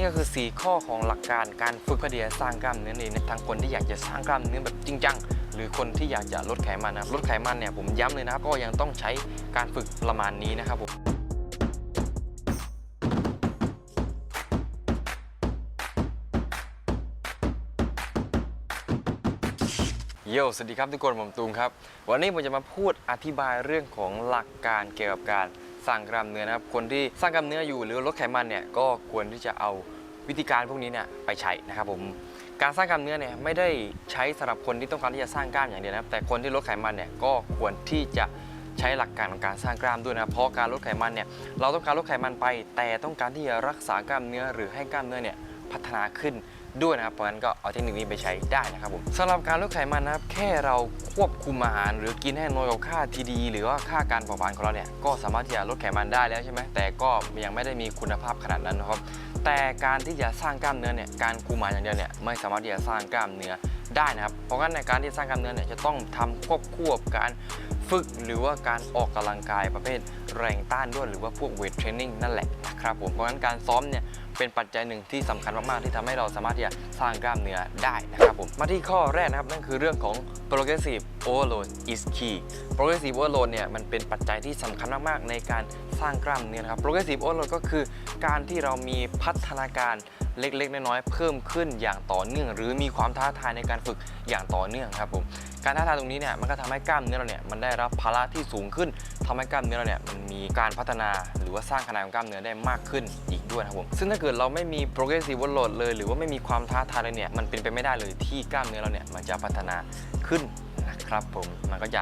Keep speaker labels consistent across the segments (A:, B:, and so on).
A: นี่ก็คือ 4 ข้อของหลักการการฝึกเพื่อที่จะสร้างกล้ามเนื้อนั่นเองนทั้งคนที่อยากจะสร้างกล้ามเนื้อแบบจริงจังหรือคนที่อยากจะลดไขมันนะครับลดไขมันเนี่ยผมย้ำเลยนะครับก็ยังต้องใช้การฝึกประมาณนี้นะครับผมโยสวัสดีครับทุกคนผมตูมครับ วันนี้ผมจะมาพูดอธิบายเรื่องของหลักการเกี่ยวกับการ ร้างกล้ามเนื้อนะครับ คนที่สร้างกล้ามเนื้ออยู่หรือลดไขมันเนี่ยก็ควรที่จะเอาวิธีการพวกนี้เนี่ยไปใช้นะครับผมการสร้างกล้ามเนื้อเนี่ยไม่ได้ใช้สำหรับคนที่ต้องการที่จะสร้างกล้ามอย่างเดียวนะครับแต่คนที่ลดไขมันเนี่ยก็ควรที่จะใช้หลักการของการสร้างกล้ามด้วยนะเพราะการลดไขมันเนี่ยเราต้องการลดไขมันไป แต่ต้องการที่จะรักษากล้ามเนื้อหรือให้กล้ามเนื้อเนี่ยพัฒนาขึ้น ด้วยนะครับ เพราะฉะนั้นก็เอาเทคนิคนี้ไปใช้ได้นะครับผมสำหรับการลดไขมันนะครับ แค่เราควบคุมอาหาร หรือกินให้น้อยกว่าค่า TD หรือว่าค่าการเผาผลาญของเราเนี่ยก็สามารถที่จะลดไขมันได้แล้วใช่ไหมแต่ก็ยังไม่ได้มีคุณภาพขนาดนั้นนะครับ แต่การที่จะสร้างกล้ามเนื้อเนี่ยการคุมอาหารอย่างเดียวเนี่ยไม่สามารถที่จะสร้างกล้ามเนื้อได้นะครับ เพราะงั้นในการที่สร้างกล้ามเนื้อเนี่ยจะต้องทำควบคู่กับการฝึกหรือว่าการออกกำลังกายประเภทแรงต้านด้วยหรือว่าพวกเวทเทรนนิ่งนั่นแหละนะครับผมเพราะงั้นการซ้อมเนี่ย เป็นปัจจัยหนึ่งที่สำคัญมาก ๆ ที่ทำให้เราสามารถที่จะสร้างกล้ามเนื้อได้นะครับผม มาที่ข้อแรกนะครับ นั่นคือเรื่องของ progressive overload is key progressive overload เนี่ยมันเป็นปัจจัยที่สำคัญมาก ๆ ในการสร้างกล้ามเนื้อนะครับ progressive overload ก็คือการที่เรามีพัฒนาการเล็ก ๆ น้อย ๆ เพิ่มขึ้นอย่างต่อเนื่อง หรือมีความท้าทายในการฝึกอย่างต่อเนื่องครับผม การท้าทายตรงนี้เนี่ยมันก็ทำให้กล้ามเนื้อเราเนี่ยมันได้รับภาระที่สูงขึ้นทำให้กล้ามเนื้อเราเนี่ยมันมีการพัฒนาหรือว่าสร้างขนาดของกล้ามเนื้อได้มากขึ้นอีกด้วยครับผม ซึ่งถ้าเกิดเราไม่มี progressive overload เลย หรือว่าไม่มีความท้าทายเลยเนี่ย มันเป็นไปไม่ได้เลยที่กล้ามเนื้อเราเนี่ย มันจะพัฒนาขึ้นนะครับผม มันก็จะ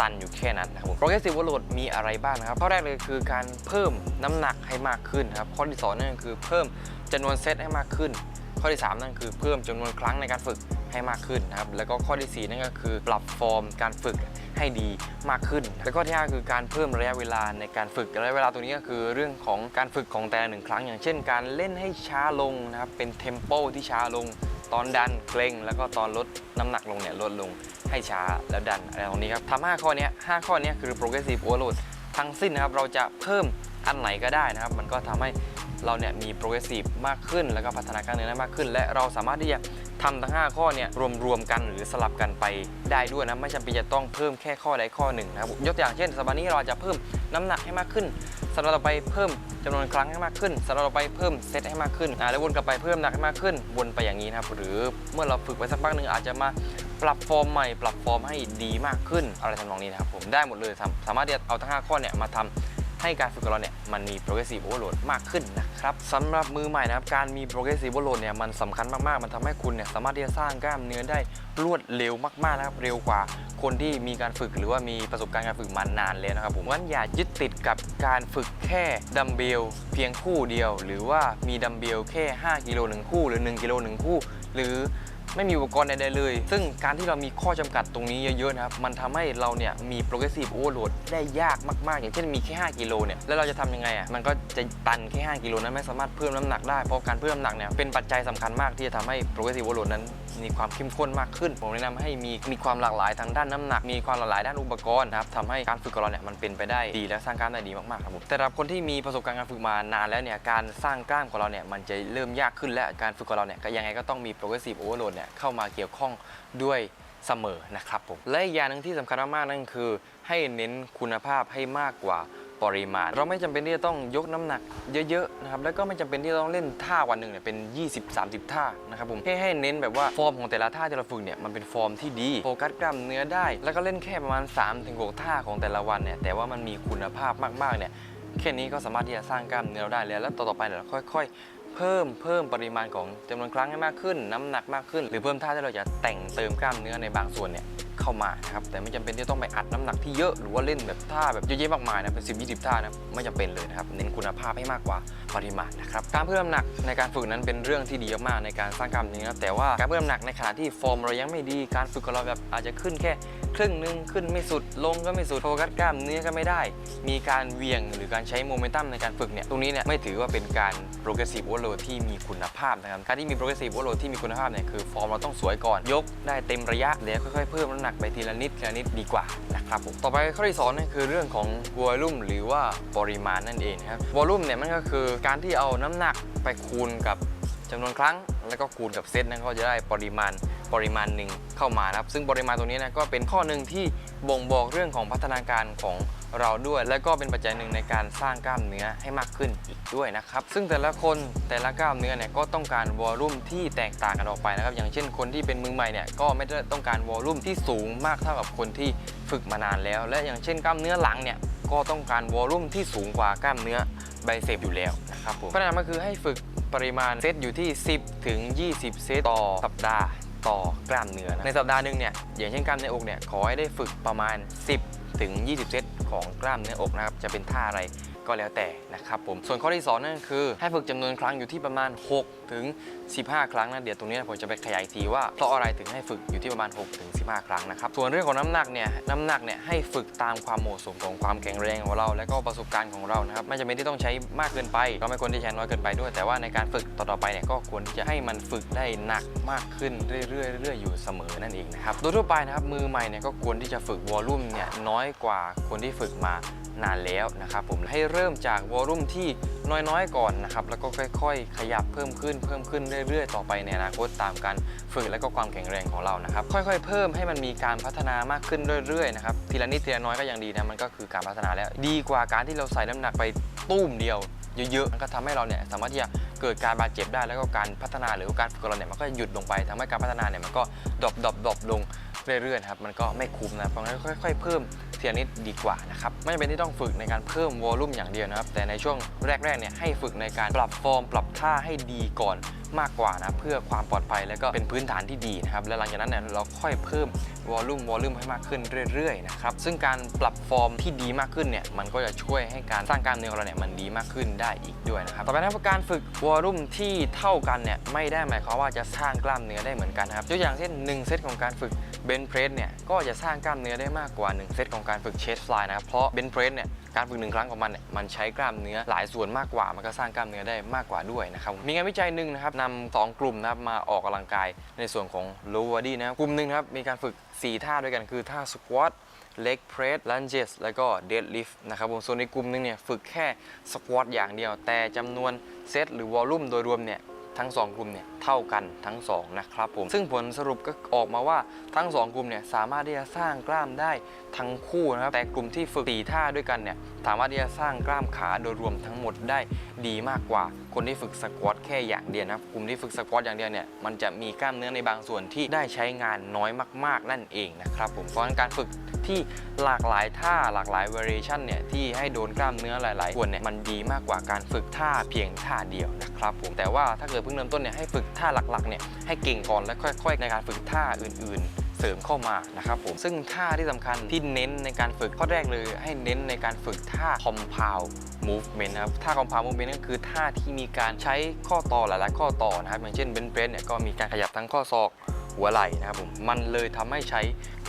A: ตันอยู่แค่นั้นนะครับผม progressive overload มีอะไรบ้างนะครับ ข้อแรกเลยคือการเพิ่มน้ำหนักให้มากขึ้นครับ ข้อที่สองนั่นก็คือเพิ่มจำนวนเซตให้มากขึ้น ข้อที่ 3 นั่นคือเพิ่มจำนวนครั้งในการฝึกให้มากขึ้นนะครับ แล้วก็ข้อทีสี่4 นั่นก็คือปรับฟอร์มการฝึก ให้ดีมากขึ้น แล้วก็ที่5คือการเพิ่มระยะเวลาในการฝึกระยะเวลาตรงนี้ก็คือเรื่องของการฝึกของแต่ละหนึ่งครั้ง อย่างเช่น การเล่นให้ช้าลงนะครับเป็นเทมโปที่ช้าลง ตอนดันเกรงแล้วก็ตอนลดน้ำหนักลงเนี่ยลดลงให้ช้าแล้วดันอะไรตรงนี้ครับทำห้าข้อนี้ห้าข้อนี้คือ progressive overload ทั้งสิ้นนะครับเราจะเพิ่มอันไหนก็ได้นะครับ มันก็ทำให้เราเนี่ยมี progressive มากขึ้น แล้วก็พัฒนากล้ามเนื้อได้มากขึ้น และเราสามารถที่จะ ทำทั้ง 5 ข้อเนี่ยรวมๆกันหรือสลับกันไปได้ด้วยนะไม่จำเป็นจะต้องเพิ่มแค่ข้อใดข้อหนึ่งนะครับยกตัวอย่างเช่นสัปดาห์นี้เราจะเพิ่มน้ำหนักให้มากขึ้นสัปดาห์ต่อไปเพิ่มจำนวนครั้งให้มากขึ้นสัปดาห์ต่อไปเพิ่มเซตให้มากขึ้นอ่าแล้ววนกลับไปเพิ่มน้ำหนักให้มากขึ้นวนไปอย่างนี้นะครับหรือเมื่อเราฝึกไปสักพักหนึ่งอาจจะมาปรับฟอร์มใหม่ปรับฟอร์มให้ดีมากขึ้นอะไรทำนองนี้นะครับผมได้หมดเลยสามารถที่จะเอาทั้ง5ข้อเนี่ยมาทำ ให้การฝึกของเราเนี่ยมันมี progressive overload มากขึ้นนะครับสำหรับมือใหม่นะครับการมี progressive overload เนี่ยมันสำคัญมากๆ มันทำให้คุณเนี่ยสามารถที่จะสร้างกล้ามเนื้อได้รวดเร็วมากๆนะครับเร็วกว่าคนที่มีการฝึกหรือว่ามีประสบการณ์การฝึกมานานเลยนะครับผมงั้นอย่ายึดติดกับการฝึกแค่ดัมเบลเพียงคู่เดียว หรือว่ามีดัมเบลแค่ 5กิโลหนึ่งคู่หรือ 1กิโลหนึ่งคู่ หรือ ไม่มีอุปกรณ์ใดๆเลย ซึ่งการที่เรามีข้อจำกัดตรงนี้เยอะๆนะครับ มันทำให้เราเนี่ยมี progressive overload ได้ยากมากๆ อย่างเช่นมีแค่ 5 กิโลเนี่ย แล้วเราจะทำยังไงอะ มันก็จะตันแค่ 5 กิโลนั้นไม่สามารถเพิ่มน้ำหนักได้ เพราะการเพิ่มน้ำหนักเนี่ยเป็นปัจจัยสำคัญมากที่จะทำให้ progressive overload นั้น มีความเข้มข้นมากขึ้น ผมแนะนำให้มีมีความหลากหลายทางด้านน้ำหนัก มีความหลากหลายด้านอุปกรณ์นะครับทำให้การฝึกของเราเนี่ยมันเป็นไปได้ดีและสร้างกล้ามได้ดีมากๆครับผมแต่สำหรับคนที่มีประสบการณ์การฝึกมานานแล้วเนี่ยการสร้างกล้ามของเราเนี่ยมันจะเริ่มยากขึ้นและการฝึกของเราเนี่ยก็ยังไงก็ต้องมี progressive overload เนี่ยเข้ามาเกี่ยวข้องด้วยเสมอนะครับผมและอีกอย่างหนึ่งที่สำคัญมากๆนั่นคือ ให้เน้นคุณภาพให้มากกว่า ปริมาณ เราไม่จำเป็นที่จะต้องยกน้ำหนักเยอะๆนะครับแล้วก็ไม่จำเป็นที่จะต้องเล่นท่าวันหนึ่งเนี่ยเป็น 20-30 ท่านะครับผมให้ให้เน้นแบบว่าฟอร์มของแต่ละท่าที่เราฝึกเนี่ยมันเป็นฟอร์มที่ดีโฟกัสกล้ามเนื้อได้ แล้วก็เล่นแค่ประมาณ 3-6 ท่าของแต่ละวันเนี่ยแต่ว่ามันมีคุณภาพมากๆเนี่ยแค่นี้ก็สามารถที่จะสร้างกล้ามเนื้อเราได้แล้ว แล้วต่อๆไปเดี๋ยวเราค่อย ๆเพิ่มเพิ่มปริมาณของจำนวนครั้งให้มากขึ้น น้ำหนักมากขึ้น หรือเพิ่มท่าที่เราจะแต่งเติมกล้ามเนื้อในบางส่วนเนี่ย เข้ามานะครับแต่ไม่จำเป็นที่ต้องไปอัดน้ำหนักที่เยอะหรือว่าเล่นแบบท่าแบบเยอะๆมากมายนะเป็นสิบยี่สิบท่านะไม่จำเป็นเลยนะครับเน้นคุณภาพให้มากกว่าปริมาณนะครับการเพิ่มน้ำหนักในการฝึกนั้นเป็นเรื่องที่ดีมากในการสร้างกล้ามเนื้อแต่ว่าการเพิ่มน้ำหนักในขณะที่ฟอร์มเรายังไม่ดีการฝึกของเราแบบอาจจะขึ้นแค่ ครึ่งหนึงขึ้นไม่สุดลงก็ไม่สุดโฟกัสกล้ามเนื้อก็ไม่ได้ มีการเวียงหรือการใช้โมเมนตัมในการฝึกเนี่ยตรงนี้เนี่ยไม่ถือว่าเป็นการ progressive overload ที่มีคุณภาพนะครับการที่มี progressive overload ที่มีคุณภาพเนี่ยคือฟอร์มเราต้องสวยก่อนยกได้เต็มระยะเดี๋ยวค่อยๆเพิ่มน้ำหนักไปทีละนิดทีละนิดดีกว่านะครับผมต่อไปข้อที่สองนั่นคือเรื่องของ volume หรือว่าปริมาณนั่นเองนะครับ volume เนี่ยมันก็คือการที่เอาน้ำหนักไปคูณกับจำนวนครั้ง แล้วก็คูณกับเซตนั้นก็จะได้ปริมาณ ปริมาณหนึ่งเข้ามานะครับ ซึ่งปริมาณตรงนี้นะก็เป็นข้อหนึ่งที่บ่งบอกเรื่องของพัฒนาการของเราด้วย และก็เป็นปัจจัยหนึ่งในการสร้างกล้ามเนื้อให้มากขึ้นอีกด้วยนะครับ ซึ่งแต่ละคนแต่ละกล้ามเนื้อเนี่ยก็ต้องการวอลลุ่มที่แตกต่างกันออกไปนะครับ อย่างเช่นคนที่เป็นมือใหม่เนี่ยก็ไม่ได้ต้องการวอลลุ่มที่สูงมากเท่ากับคนที่ฝึกมานานแล้ว และอย่างเช่นกล้ามเนื้อหลังเนี่ยก็ต้องการวอลลุ่มที่สูงกว่ากล้ามเนื้อไบเซปอยู่แล้วนะครับผมเพราะนั้นมันคือให้ฝึกปริมาณเซตอยู่ที่ 10 ถึง 20 เซตต่อสัปดาห์ ต่อกล้ามเนื้อนะในสัปดาห์หนึ่งเนี่ยอย่างเช่นกล้ามเนื้ออกเนี่ยขอให้ได้ฝึกประมาณ 10 ถึง 20 เซตของกล้ามเนื้ออกนะครับจะเป็นท่าอะไรก็แล้วแต่นะครับผมส่วนข้อที่2นั่นก็คือ ให้ฝึกจำนวนครั้งอยู่ที่ประมาณ 6 ถึง15 ครั้งนะเดี๋ยวตรงนี้ผมจะไปขยายทีว่าเพราะอะไรถึงให้ฝึกอยู่ที่ประมาณ6ถึง15 ครั้งนะครับส่วนเรื่องของน้ำหนักเนี่ยน้ำหนักเนี่ยให้ฝึกตามความเหมาะสมของความแข็งแรงของเรา และก็ประสบการณ์ของเรานะครับไม่จำเป็นที่ต้องใช้มากเกินไปก็ไม่ควรที่ใช้น้อยเกินไปด้วย แต่ว่าในการฝึกต่อๆไปเนี่ยก็ควรที่จะให้มันฝึกได้หนักมากขึ้นเรื่อยๆเรื่อยๆอยู่เสมอนั่นเองนะครับโดยทั่วไปนะครับมือใหม่เนี่ยก็ควรที่จะฝึกวอลลุ่มเนี่ยน้อยกว่าคนที่ฝึกมานานแล้วนะครับผมให้เริ่มจากวอลลุ่มที่ น้อยๆ ก่อนนะครับ แล้วก็ค่อยๆ ขยับเพิ่มขึ้นเพิ่มขึ้นเรื่อยๆ ต่อไปในอนาคตตามการฝึกและก็ความแข็งแรงของเรานะครับ ค่อยๆ เพิ่มให้มันมีการพัฒนามากขึ้นเรื่อยๆ นะครับ ทีละนิดทีละน้อยก็ยังดีนะ มันก็คือการพัฒนาแล้ว ดีกว่าการที่เราใส่น้ำหนักไปตุ้มเดียวเยอะๆมันก็ทำให้เราเนี่ยสามารถที่จะเกิดการบาดเจ็บได้ แล้วก็การพัฒนาหรือการฝึกเราเนี่ยมันก็หยุดลงไปทำให้การพัฒนาเนี่ยมันก็ดรอปดรอปดรอปลง เรื่อยๆนะครับมันก็ไม่คุ้มนะเพราะงั้นค่อยๆเพิ่มเทีละนิดดีกว่านะครับไม่จำเป็นที่ต้องฝึกในการเพิ่มวอลลุ่มอย่างเดียวนะครับแต่ในช่วงแรกๆเนี่ยให้ฝึกในการปรับฟอร์ม ปรับท่าให้ดีก่อนมากกว่านะเพื่อความปลอดภัยและก็เป็นพื้นฐานที่ดีนะครับและหลังจากนั้นเนี่ยเราค่อยเพิ่มวอลลุ่มวอลลุ่มให้มากขึ้นเรื่อยๆนะครับซึ่งการปรับฟอร์มที่ดีมากขึ้นเนี่ยมันก็จะช่วยให้การสร้างกล้ามเนื้อเราเนี่ยมันดีมากขึ้นได้อีกด้วยนะครับต่อไปนะครับการฝึกวอลลุ่มที่เท่ากันเนี่ยไม่ได้หมายความว่าจะสร้างกล้ามเนื้อได้เหมือนกันนะครับยกอย่างเช่น1เซตของการฝึก เบนเพรสเนี่ยก็จะสร้างกล้ามเนื้อได้มากกว่า 1 เซตของการฝึกเชสฟลายนะครับเพราะเบนเพรสเนี่ยการฝึกหนึ่งครั้งของมันเนี่ยมันใช้กล้ามเนื้อหลายส่วนมากกว่า มันก็สร้างกล้ามเนื้อได้มากกว่าด้วยนะครับมีงานวิจัยหนึ่งนะครับนำสองกลุ่มนะครับมาออกกำลังกายในส่วนของ low body นะครับกลุ่มหนึ่งครับมีการฝึก 4 ท่าด้วยกันคือท่า squat leg press lunges แล้วก็ deadlift นะครับผมส่วนในกลุ่มหนึงเนี่ยฝึกแค่ squat อย่างเดียว แต่จำนวนเซตหรือวอลลุ่มโดยรวมเนี่ย ทั้ง 2 กลุ่มเนี่ยเท่ากันทั้ง 2 นะครับผม ซึ่งผลสรุปก็ออกมาว่าทั้ง 2 กลุ่มเนี่ยสามารถที่จะสร้างกล้ามได้ทั้งคู่นะครับ แต่กลุ่มที่ฝึกตีท่าด้วยกันเนี่ยสามารถที่จะสร้างกล้ามขาโดยรวมทั้งหมดได้ดีมากกว่าคนที่ฝึกสควอตแค่อย่างเดียวนะครับกลุ่มที่ฝึกสควอตอย่างเดียวเนี่ยมันจะมีกล้ามเนื้อในบางส่วนที่ได้ใช้งานน้อยมาก ๆ นั่นเองนะครับผมเพราะฉะนั้นการฝึกที่หลากหลายท่าหลากหลาย variation เนี่ยที่ให้โดนกล้ามเนื้อหลายๆส่วนเนี่ยมันดีมากกว่าการฝึกท่าเพียงท่าเดียวนะครับผมแต่ว่าถ้าเกิดเพิ่งเริ่มต้นเนี่ยให้ฝึกท่าหลักๆเนี่ยให้เก่งก่อนแล้วค่อย ๆ ในการฝึกท่าอื่น ๆ เสริมเข้ามานะครับผมซึ่งท่าที่สำคัญที่เน้นในการฝึกข้อแรกเลยให้เน้นในการฝึกท่า compound movement นะครับท่า compound movement ก็คือท่าที่มีการใช้ข้อต่อหลาย ๆ ข้อต่อนะครับอย่างเช่นเบนเบรดเนี่ยก็มีการขยับทั้งข้อศอกหัวไหล่นะครับผมมันเลยทำให้ใช้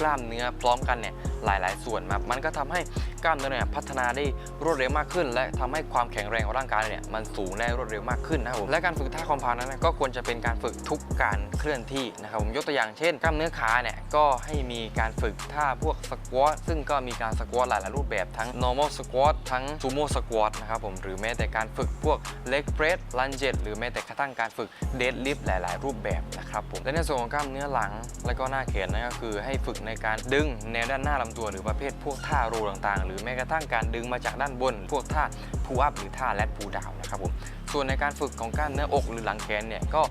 A: กล้ามเนื้อพร้อมกันเนี่ยหลาย ๆ ส่วนมามันก็ทำให้กล้ามเนื้อเนี่ยพัฒนาได้รวดเร็วมากขึ้น และทำให้ความแข็งแรงของร่างกายเนี่ยมันสูงได้รวดเร็วมากขึ้นนะครับผมและการฝึกท่าคอมพาวนั้นก็ควรจะเป็นการฝึกทุกการเคลื่อนที่นะครับผมยกตัวอย่างเช่น กล้ามเนื้อขาเนี่ยก็ให้มีการฝึกท่าพวกสควอตซึ่งก็มีการสควอตหลาย ๆ รูปแบบทั้ง normal squat ทั้ง sumo squat นะครับผมหรือแม้แต่การฝึกพวก leg press lunge หรือแม้แต่กระทั่งการฝึก deadlift หลาย ๆ รูปแบบนะครับผมและในส่วนของกล้ามเนื้อหลังและก็หน้าแขนนั่นก็คือให้ฝึกในในการดึงแนวด้านหน้าลำตัวหรือประเภทพวกท่าโรต่างๆ หรือแม้กระทั่งการดึงมาจากด้านบน พวกท่า pull up หรือท่า lat pull down นะครับผมส่วนในการฝึกของกล้ามเนื้ออกหรือหลังแขนเนี่ยก็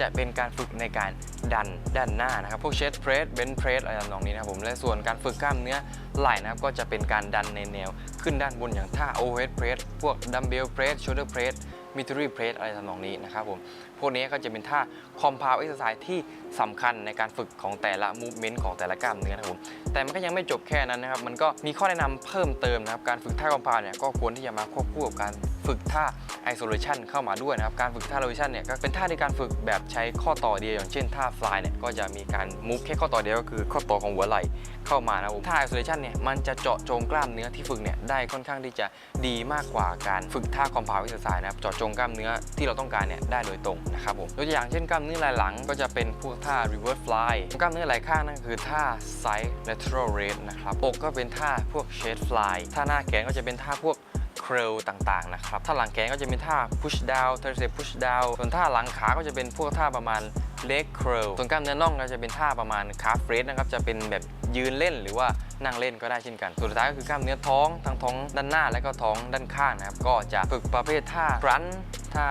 A: จะเป็นการฝึกในการดันด้านหน้านะครับ พวก chest press bench press อะไรทำนองนี้นะครับผมและส่วนการฝึกกล้ามเนื้อไหล่นะครับก็จะเป็นการดันในแนว ขึ้นด้านบนอย่างท่า overhead press พวก dumbbell press shoulder press military press อะไรทำนองนี้นะครับผม พวกนี้ก็จะเป็นท่าคอมพาวเอ็กซ์ไซส์ที่สำคัญในการฝึกของแต่ละมูฟเมนต์ของแต่ละกล้ามเนื้อนะครับผมแต่มันก็ยังไม่จบแค่นั้นนะครับมันก็มีข้อแนะนำเพิ่มเติมนะครับการฝึกท่าคอมพาว์เนี่ยก็ควรที่จะมาควบคู่กับการ ฝึกท่า isolation เข้ามาด้วยนะครับ การฝึกท่า isolation เนี่ยก็เป็นท่าในการฝึกแบบใช้ข้อต่อเดียวอย่างเช่นท่า fly เนี่ยก็จะมีการ move แค่ข้อต่อเดียวก็คือข้อต่อของหัวไหล่เข้ามานะครับท่า isolation เนี่ยมันจะเจาะจงกล้ามเนื้อที่ฝึกเนี่ยได้ค่อนข้างที่จะดีมากกว่าการฝึกท่า compound exercise นะครับเจาะจงกล้ามเนื้อที่เราต้องการเนี่ยได้โดยตรงนะครับผมตัวอย่างเช่นกล้ามเนื้อไหล่หลังก็จะเป็นพวกท่า reverse fly กล้ามเนื้อไหล่ข้างนั่นคือท่า side lateral raise นะครับอกก็เป็นท่าพว k chest fly ท่าหน้าแขนก็จะเป็นท่าพวก curl ต่างๆนะครับถ้าหลังแขนก็จะเป็นท่า push down tricep push down ส่วนท่าหลังขาก็จะเป็นพวกท่าประมาณ leg curl ส่วนกล้ามเนื้อน่องก็จะเป็นท่าประมาณ calf raise นะครับจะเป็นแบบยืนเล่นหรือว่านั่งเล่นก็ได้เช่นกัน ส่วนสุดท้ายก็คือกล้ามเนื้อท้องทั้งท้องด้านหน้าและก็ท้องด้านข้างนะครับก็จะฝึกประเภทท่า crunch ท่า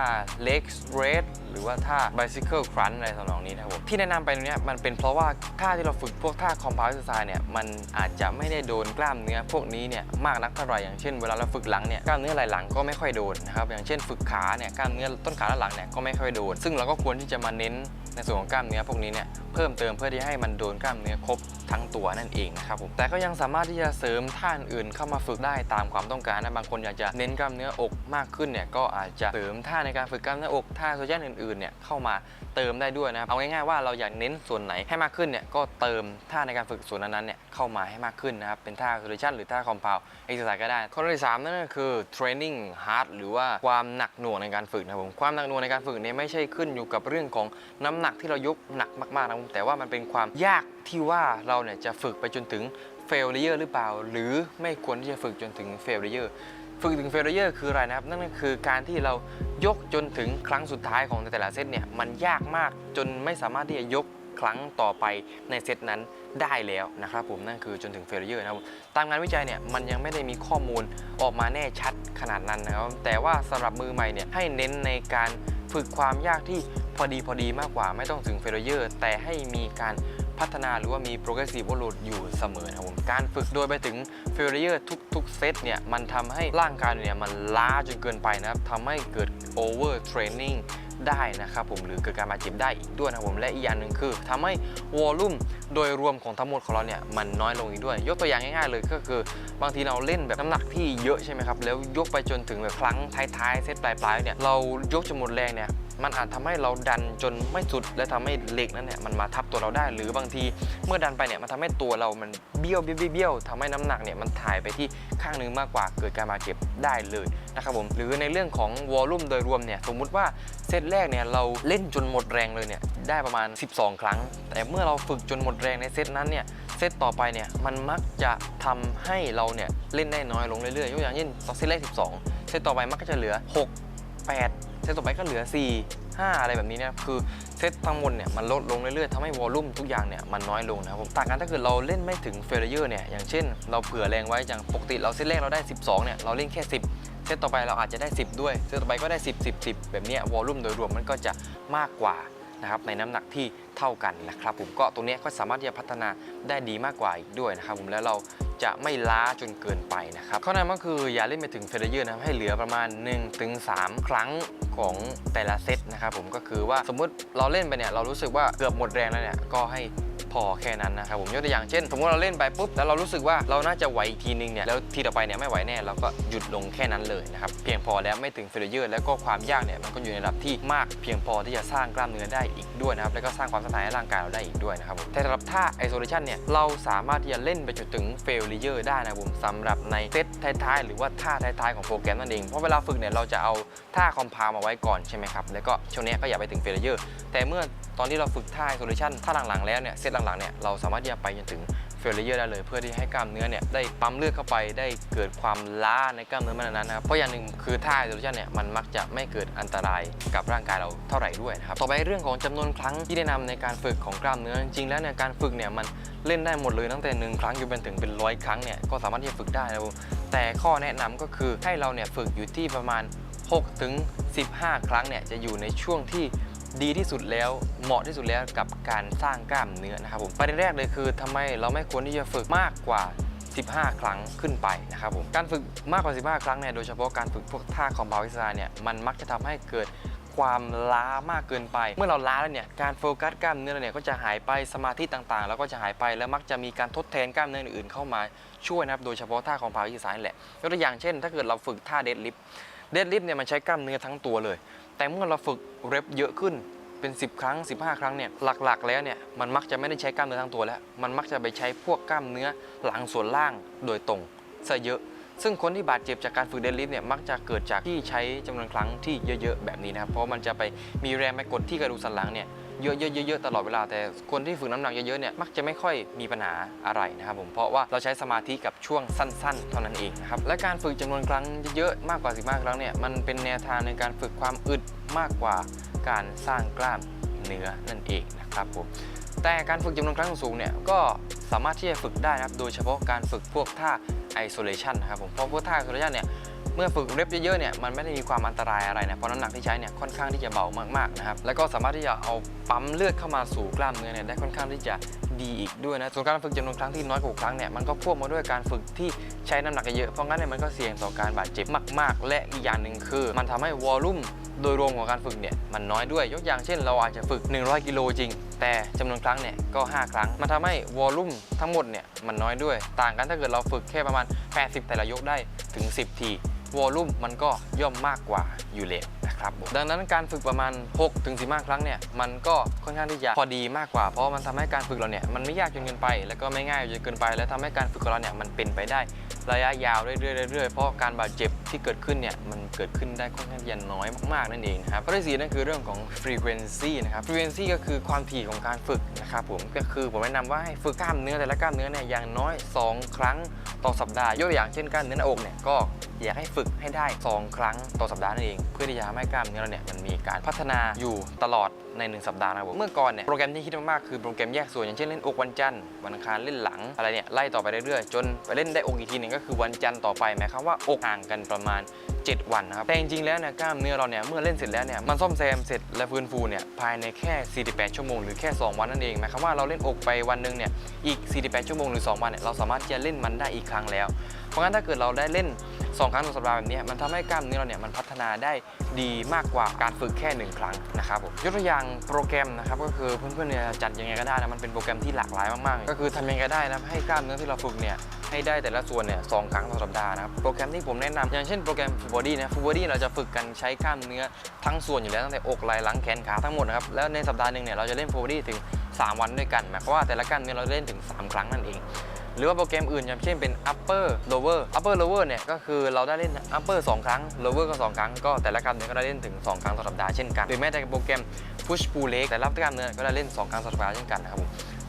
A: leg raise รือว่าท่า bicycle crunch อะไรทำนองนี้นะครับผมที่แนะนำไปตรงนี้มันเป็นเพราะว่าท่าที่เราฝึกพวกท่า compound exercise เนี่ยมันอาจจะไม่ได้โดนกล้ามเนื้อพวกนี้เนี่ยมากนักเท่าไหร่อย่างเช่นเวลาเราฝึกหลังเนี่ยกล้ามเนื้อไหล่หลังก็ไม่ค่อยโดนนะครับอย่างเช่นฝึกขาเนี่ยกล้ามเนื้อต้นขาด้านหลังเนี่ยก็ไม่ค่อยโดน ซึ่งเราก็ควรที่จะมาเน้นในส่วนของกล้ามเนื้อพวกนี้เนี่ยเพิ่มเติมเพื่อที่ให้มันโดนกล้ามเนื้อครบทั้งตัวนั่นเองนะครับผมแต่ก็ยังสามารถที่จะเสริมท่าอื่นเข้ามาฝึกได้ตามความต้องการนะบางคนอยากจะเน้นกล้ามเนื้ออกมากขึ้นเนี่ยก็อาจจะเสริมท่าในการฝึกกล้ามเนื้ออกท่าโซเชียลอื่นๆเนี่ยเข้ามาเติมได้ด้วยนะครับเอาง่ายๆว่าเราอยากเน้นส่วนไหนให้มากขึ้นเนี่ยก็เติมท่าในการฝึกส่วนนั้นๆเนี่ยเข้ามาให้มากขึ้นนะครับเป็นท่าโซลูชันหรือท่าคอมเพลเอ็กซ์ไซส์ก็ได้ ข้อที่สามนั่นก็คือ training hard หรือว่าความหนักหน่วงในการฝึกนะครับผมความหนักหน่วงในการฝึกเนี่ยไม่ใช่ขึ้นอยู่กับเรื่องของน้ำหนักที่เรายกหนักมากๆนะครับผมแต่ว่ามันเป็นความยากที่ว่าเราเนี่ยจะฝึกไปจนถึง failure หรือเปล่า หรือไม่ควรที่จะฝึกจนถึง failure ฝึกถึง failure คืออะไรนะครับ นั่นก็คือการที่เรายกจนถึงครั้งสุดท้ายของแต่ละเซตเนี่ยมันยากมากจนไม่สามารถที่จะยกครั้งต่อไปในเซตนั้นได้แล้วนะครับผมนั่นคือจนถึง failure นะครับตามงานวิจัยเนี่ยมันยังไม่ได้มีข้อมูลออกมาแน่ชัดขนาดนั้นนะครับ แต่ว่าสำหรับมือใหม่เนี่ยให้เน้นในการฝึกความยากที่พอดีพอดีมากกว่าไม่ต้องถึง failure แต่ให้มีการ พัฒนาหรือว่ามี progressive overload อยู่เสมอครับผม การฝึกโดยไปถึง failure ทุกๆเซตเนี่ย มันทำให้ร่างกายเนี่ย มันล้าจนเกินไปนะครับทำให้เกิด over training ได้นะครับผมหรือเกิดการบาดเจ็บได้อีกด้วยนะครับผมและอีกอย่างหนึ่งคือทำให้ volume โดยรวมของทั้งหมดของเราเนี่ยมันน้อยลงอีกด้วย ยกตัวอย่างง่ายๆเลยก็คือบางทีเราเล่นแบบน้ำหนักที่เยอะใช่ไหมครับแล้วยกไปจนถึงแบบครั้งท้ายๆเซตปลายๆเนี่ยเรายกจนหมดแรงเนี่ย มันอาจทำให้เราดันจนไม่สุด และทำให้เหล็กนั้นเนี่ยมันมาทับตัวเราได้ หรือบางทีเมื่อดันไปเนี่ยมันทำให้ตัวเรามันเบี้ยวเบี้ยวเบี้ยวทำให้น้ำหนักเนี่ยมันถ่ายไปที่ข้างนึงมากกว่าเกิดการบาดเจ็บได้เลยนะครับผมหรือในเรื่องของวอลลุ่มโดยรวมเนี่ยสมมุติว่าเซตแรกเนี่ยเราเล่นจนหมดแรงเลยเนี่ยได้ประมาณ 12 ครั้ง แต่เมื่อเราฝึกจนหมดแรงในเซตนั้นเนี่ยเซตต่อไปเนี่ยมันมักจะทำให้เราเนี่ยเล่นได้น้อยลงเรื่อยๆยกอย่างเช่นตอนเซตแรก 12 เซตต่อไปมักจะเหลือ 6 8 เซตต่อไปก็เหลือ 4 5 อะไรแบบนี้เนี่ยคือเซตทั้งหมดเนี่ยมันลดลงเรื่อยๆทำให้วอลลุ่มทุกอย่างเนี่ยมันน้อยลงนะครับผมต่างกันถ้าเกิดเราเล่นไม่ถึงเฟลเยอร์เนี่ยอย่างเช่น เราเผื่อแรงไว้อย่างปกติเราเซตแรกเราได้ 12เนี่ยเราเล่นแค่ 10 เซตต่อไปเราอาจจะได้ 10 ด้วย เซตต่อไปก็ได้ 10 10 10 แบบนี้วอลลุ่มโดยรวมมันก็จะมากกว่านะครับในน้ำหนักที่เท่ากันนะครับผมก็ตรงนี้ก็สามารถที่จะพัฒนาได้ดีมากกว่าอีกด้วยนะครับผมแล้วเรา จะไม่ล้าจนเกินไปนะครับข้อนั้นก็คืออย่าเล่นไปถึงเฟลเยอร์นะครับให้เหลือประมาณ 1-3 ครั้งของแต่ละเซตนะครับผมก็คือว่าสมมุติเราเล่นไปเนี่ยเรารู้สึกว่าเกือบหมดแรงแล้วเนี่ยก็ให้ พอแค่นั้นนะครับผมยกตัวอย่างเช่นสมมติเราเล่นไปปุ๊บแล้วเรารู้สึกว่าเราน่าจะไหวอีกทีนึงเนี่ยแล้วทีต่อไปเนี่ยไม่ไหวแน่เราก็หยุดลงแค่นั้นเลยนะครับเพียงพอแล้วไม่ถึงเฟลเยอร์แล้วก็ความยากเนี่ยมันก็อยู่ในระดับที่มากเพียงพอที่จะสร้างกล้ามเนื้อได้อีกด้วยนะครับแล้วก็สร้างความท้าทายให้ร่างกายเราได้อีกด้วยนะครับผมแต่สำหรับท่า isolation เนี่ยเราสามารถที่จะเล่นไปจนถึง failure ได้นะครับผมสำหรับในเซตท้ายๆหรือว่าท่าท้ายๆของโปรแกรมนั่นเองเพราะเวลาฝึกเนี่ยเราจะเอาท่าคอมพาวมาไว้ก่อนใช่ไหมครับแล้วก็ช่วงนี้ก็อย่าไปถึง failure แต่เมื่อ ตอนที่เราฝึกท่า isolation ท่าหลังๆแล้วเนี่ยเซตหลังๆเนี่ยเราสามารถที่จะไปจนถึงเฟลเยอร์ได้เลย เพื่อที่ให้กล้ามเนื้อเนี่ยได้ปั๊มเลือดเข้าไปได้เกิดความล้าในกล้ามเนื้อมันนั้นนะครับเพราะอย่างหนึ่งคือท่าโซเลชันเนี่ยมันมักจะไม่เกิดอันตรายกับร่างกายเราเท่าไหร่ด้วยนะครับต่อไปเรื่องของจำนวนครั้งที่แนะนำในการฝึกของกล้ามเนื้อจริงๆแล้วเนี่ยการฝึกเนี่ยมันเล่นได้หมดเลยตั้งแต่หนึ่งครั้งจนเป็นถึงเป็นร้อยครั้งเนี่ยก็สามารถที่จะฝึกได้นะครับแต่ข้อแนะนำก็คือให้เราเนี่ยฝึกอยู่ที่ประมาณ6ถึง15 ครั้งเนี่ยจะอยู่ในช่วงที่ ดีที่สุดแล้วเหมาะที่สุดแล้วกับการสร้างกล้ามเนื้อนะครับผมประเด็นแรกเลยคือทำไมเราไม่ควรที่จะฝึกมากกว่า 15 ครั้งขึ้นไปนะครับผมการฝึกมากกว่า 15 ครั้งเนี่ยโดยเฉพาะการฝึกพวกท่าคอมบาวอิสราเนี่ยมันมักจะทำให้เกิดความล้ามากเกินไป เมื่อเราล้าแล้วเนี่ยการโฟกัสกล้ามเนื้อเนี่ยก็จะหายไปสมาธิต่างๆ แล้วก็จะหายไปแล้วมักจะมีการทดแทนกล้ามเนื้ออื่นเข้ามาช่วยนะครับโดยเฉพาะท่าคอมบาวิสานแหละยกตัวอย่างเช่น ถ้าเกิดเราฝึกท่าเดดลิฟเดดลิฟเนี่ยมันใช้กล้ามเนื้อทั้งตัวเลย แต่เมื่อเราฝึกเรปเยอะขึ้นเป็น 10 ครั้ง 15 ครั้งเนี่ยหลักๆ แล้วเนี่ยมันมักจะไม่ได้ใช้กล้ามเนื้อทั้งตัวแล้ว มันมักจะไปใช้พวกกล้ามเนื้อหลังส่วนล่างโดยตรงซะเยอะ ซึ่งคนที่บาดเจ็บจากการฝึกเดดลิฟต์เนี่ยมักจะเกิดจากที่ใช้จำนวนครั้งที่เยอะๆ แบบนี้นะครับเพราะมันจะไปมีแรงไปกดที่กระดูกสันหลังเนี่ย เยอะๆๆๆตลอดเวลาแต่คนที่ฝึกน้ำหนักเยอะๆเนี่ยมักจะไม่ค่อยมีปัญหาอะไรนะครับผมเพราะว่าเราใช้สมาธิกับช่วงสั้น ๆ เท่านั้นเองนะครับและการฝึกจำนวนครั้งเยอะๆมากกว่า15ครั้งเนี่ยมันเป็นแนวทางในการฝึกความอึดมากกว่าการสร้างกล้ามเนื้อนั่นเองนะครับผมแต่การฝึกจำนวนครั้งสูงเนี่ยก็สามารถที่จะฝึกได้นะครับ โดยเฉพาะการฝึกพวกท่า isolation นะครับผมเพราะพวกท่า isolation เนี่ย เมื่อฝึกเรปเยอะๆเนี่ยมันไม่ได้มีความอันตรายอะไรนะเพราะน้ำหนักที่ใช้เนี่ยค่อนข้างที่จะเบามากๆนะครับแล้วก็สามารถที่จะเอาปั๊มเลือดเข้ามาสู่กล้ามเนื้อเนี่ยได้ค่อนข้างที่จะดีอีกด้วยนะส่วนการฝึกจำนวนครั้งที่น้อยกว่าครั้งเนี่ยมันก็พ่วงมาด้วยการฝึกที่ใช้น้ำหนักเยอะเพราะงั้นเนี่ยมันก็เสี่ยงต่อการบาดเจ็บมาก ๆ และอีกอย่างหนึ่งคือ มันทำให้วอลลุ่มโดยรวมของการฝึกเนี่ยมันน้อยด้วยยกอย่างเช่น เราอาจจะฝึก 100 กิโลจริง แต่จำนวนครั้งเนี่ยก็ 5 ครั้ง มันทำให้วอลลุ่มทั้งหมดเนี่ยมันน้อยด้วย ต่างกันถ้าเกิดเราฝึกแค่ประมาณ 80 แต่ละยกได้ถึง 10 ที วอลลุ่มมันก็ย่อมมากกว่ายูเลตนะครับดังนั้นการฝึกประมาณ 6 ถึง 15 ครั้งเนี่ย มันก็ค่อนข้างที่จะพอดีมากกว่า เพราะมันทำให้การฝึกเราเนี่ย มันไม่ยากจนเกินไป แล้วก็ไม่ง่ายจนเกินไป แล้วทำให้การฝึกของเราเนี่ย มันเป็นไปได้ระยะยาวเรื่อยเรื่อยๆเพราะการบาดเจ็บที่เกิดขึ้นเนี่ยมันเกิดขึ้นได้ค่อนข้างที่จะน้อยมากๆนั่นเองนะครับข้อที่สี่นั่นคือเรื่องของ frequency นะครับ frequency ก็คือความถี่ของการฝึกนะครับผมก็คือผมแนะนำว่าให้ฝึกกล้ามเนื้อแต่ละกล้ามเนื้อเนี่ยอย่างน้อย 2 ครั้งต่อสัปดาห์ยกตัวอย่างเช่นกล้ามเนื้อหน้าอกเนี่ยก็อยากให้ฝึกให้ได้ 2 ครั้งต่อสัปดาห์นั่นเอง เพื่อที่จะทำให้กล้ามเนื้อเราเนี่ยมันมีการพัฒนาอยู่ตลอดใน 1 สัปดาห์นะครับเมื่อก่อนเนี่ยโปรแกรมที่คิดมากๆคือโปรแกรมแยกส่วนอย่างเช่นเล่นอกวันจันทร์วันอังคารเล่นหลังอะไรเนี่ยไล่ต่อไปเรื่อยๆจนไปเล่นได้อกอีกทีหนึ่งก็คือวันจันทร์ต่อไปหมายความว่าอกห่างกันประประมาณ 7 วันนะครับแต่จริงๆแล้วเนี่ยกล้ามเนื้อเราเนี่ยเมื่อเล่นเสร็จแล้วเนี่ยมันซ่อมแซมเสร็จ และฟื้นฟูเนี่ยภายในแค่ 48 ชั่วโมงหรือแค่ 2 วันนั่นเองหมายความว่าเราเล่นอกไปวันหนึ่งเนี่ยอีก 48 ชั่วโมงหรือ 2 วันเนี่ยเราสามารถจะเล่นมันได้อีกครั้งแล้ว เพราะงั้นถ้าเกิดเราได้เล่น 2 ครั้งต่อสัปดาห์แบบนี้มันทำให้กล้ามเนื้อเราเนี่ยมันพัฒนาได้ดีมากกว่าการฝึกแค่ 1 ครั้งนะครับผมยกตัวอย่างโปรแกรมนะครับก็คือเพื่อนๆเนี่ยจัดยังไงก็ได้นะมันเป็นโปรแกรมที่หลากหลายมากๆ ก็คือทำยังไงก็ได้นะให้กล้ามเนื้อที่เราฝึกเนี่ยให้ได้แต่ละส่วนเนี่ยสครั้งต่อสัปดาห์นะครับโปรแกรมที่ผมแนะนำอย่างเช่นโปรแกรม Full Body นะ Full Body เราจะฝึกกันใช้กล้ามเนื้อทั้งส่วนอยู่แล้วตั้งแต่อกไหล่หลังแขนขาทั้งหมดนะครับแล้วในสัปดาห์หนึ่งเนี่ยเราจะเล่น Full Body ถึง 3 วันด้วยกันหมายความว่าแต่ละกล้ามเนื้อเราเล่นถึง 3 ครั้งนั่นเอง หรือว่าโปรแกรมอื่นอย่างเช่นเป็น upper lower upper lower เนี่ยก็คือเราได้เล่น upper 2 ครั้ง lower ก็ 2 ครั้ง ก็แต่ละกล้ามเนื้อก็ได้เล่นถึง 2 ครั้งต่อสัปดาห์เช่นกันหรือแม้แต่โปรแกรม push pull leg แต่ละกล้ามเนื้อก็ได้เล่น 2 ครั้งต่อสัปดาห์เช่นกันนะครับ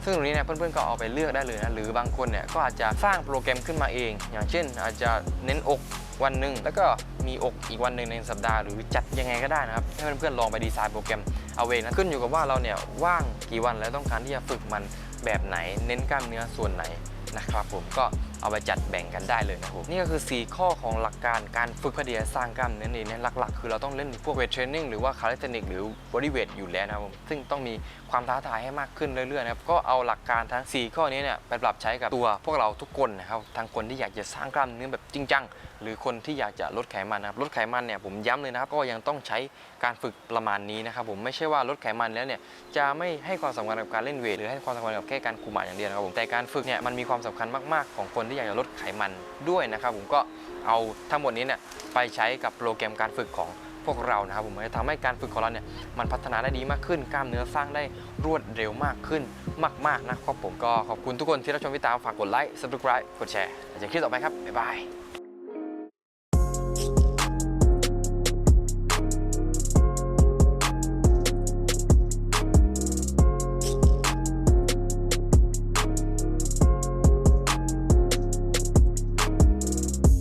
A: ซึ่งตรงนี้เนี่ยเพื่อนๆก็เอาไปเลือกได้เลยนะหรือบางคนเนี่ยก็อาจจะสร้างโปรแกรมขึ้นมาเอง อย่างเช่น อาจจะเน้นอก วันหนึ่งแล้วก็มีอกอีกวันหนึ่งในสัปดาห์หรือจัดยังไงก็ได้นะครับ ให้เพื่อนๆลองไปดีไซน์โปรแกรมเอาเองนะขึ้นอยู่กับว่าเราเนี่ยว่างกี่วันแล้วต้องการที่จะฝึกมันแบบไหน เน้นกล้ามเนื้อส่วนไหนนะครับผมก็เอาไปจัดแบ่งกันได้เลยนะครับผมนี่ก็คือ 4 ข้อของหลักการการฝึกพอที่จะสร้างกล้ามเนื้อนี่เนี่ยหลักๆ คือเราต้องเล่นพวกเวทเทรนนิ่งหรือว่าคาลิสเทนิกหรือบอดี้เวทอยู่แล้วนะครับผมซึ่งต้องมีความท้าทายให้มากขึ้นเรื่อยๆนะครับก็เอาหลักการทั้ง 4 ข้อนี้เนี่ยไปปรับใช้กับตัวพวกเราทุกคนนะครับทั้งคนที่อยากจะสร้างกล้ามเนื้อแบบจริงจัง หรือคนที่อยากจะลดไขมันนะครับลดไขมันเนี่ยผมย้ำเลยนะครับก็ยังต้องใช้การฝึกประมาณนี้นะครับผมไม่ใช่ว่าลดไขมันแล้วเนี่ยจะไม่ให้ความสำคัญกับการเล่นเวทหรือให้ความสำคัญกับแค่การคุมอาหาอย่างเดียวนะครับผมแต่การฝึกเนี่ยมันมีความสำคัญมากๆ ของคนที่อยากจะลดไขมันด้วยนะครับผมก็เอาทั้งหมดนี้เนี่ยไปใช้กับโปรแกรมการฝึกของพวกเรานะครับผมจะทำให้การฝึกของเราเนี่ยมันพัฒนาได้ดีมากขึ้น กล้ามเนื้อสร้างได้รวดเร็วมากขึ้นมากๆนะครับผมก็ขอบคุณทุกคนที่รับชมวิตาฝากกดไลค์ subscribe กดแชร์เจอกันคลิปต่อไปครับบ๊ายบาย